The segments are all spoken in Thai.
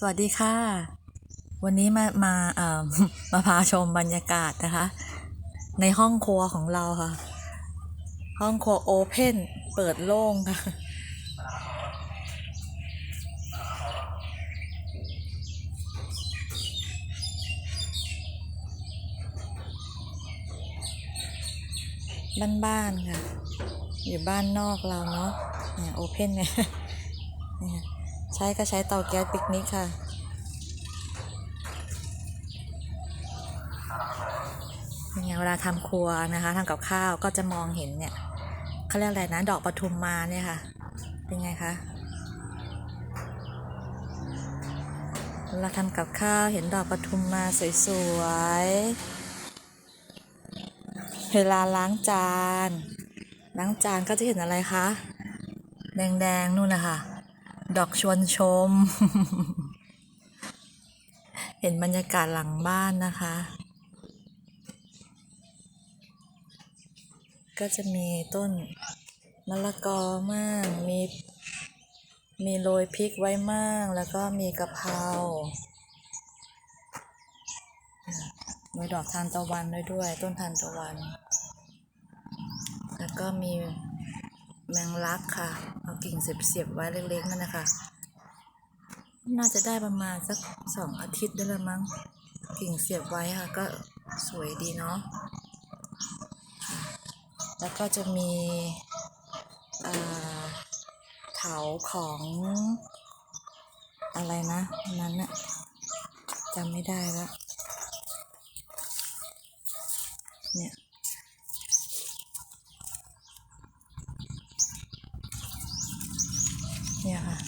สวัสดีค่ะ วันนี้มามาเอ่อมาพาชมบรรยากาศนะคะ ในห้องครัวของเราค่ะ ห้องครัวโอเพนเปิดโล่งค่ะ บ้านๆค่ะ อยู่บ้านนอกเราเนาะเนี่ยโอเพนเนี่ยเนี่ย ใช้ก็ใช้เตาแก๊สปิกนิกค่ะเนี่ยเวลาทำครัวนะคะทำกับข้าวก็จะมองเห็นเนี่ยเขาเรียกอะไรนะดอกปทุมมาเนี่ยค่ะ เป็นไงคะเวลาทำกับข้าวเห็นดอกปทุมมาสวยๆ เวลาล้างจาน ล้างจานก็จะเห็นอะไรคะ แดงๆนู่นนะคะ ดอกชวนชม เห็นบรรยากาศหลังบ้านนะคะ ก็จะมีต้นมะละกอมั่งมีมีโรยพริกไว้มั่งแล้วก็มีกะเพรามีดอกทานตะวันด้วยด้วย ต้นทานตะวัน แล้วก็มี แมงลักค่ะ เอากิ่งเสียบๆไว้เล็กๆนั่นนะคะ น่าจะได้ประมาณสักสองอาทิตย์ได้ล้วมั้ง กิ่งเสียบไว้ค่ะ ก็สวยดีเนาะ แล้วก็จะมีเอ่อเถาของอะไรนะ นั้นน่ะจำไม่ได้แล้วเนี่ยค่ะ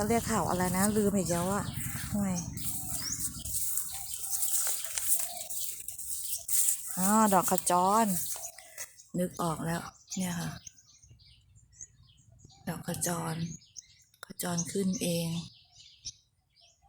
เขาเรียกข่าวอะไรนะ ลืมอีกแล้วอะห่วยอ๋อดอกขจร นึกออกแล้ว เนี่ยค่ะ ดอกขจร ขจรขึ้นเอง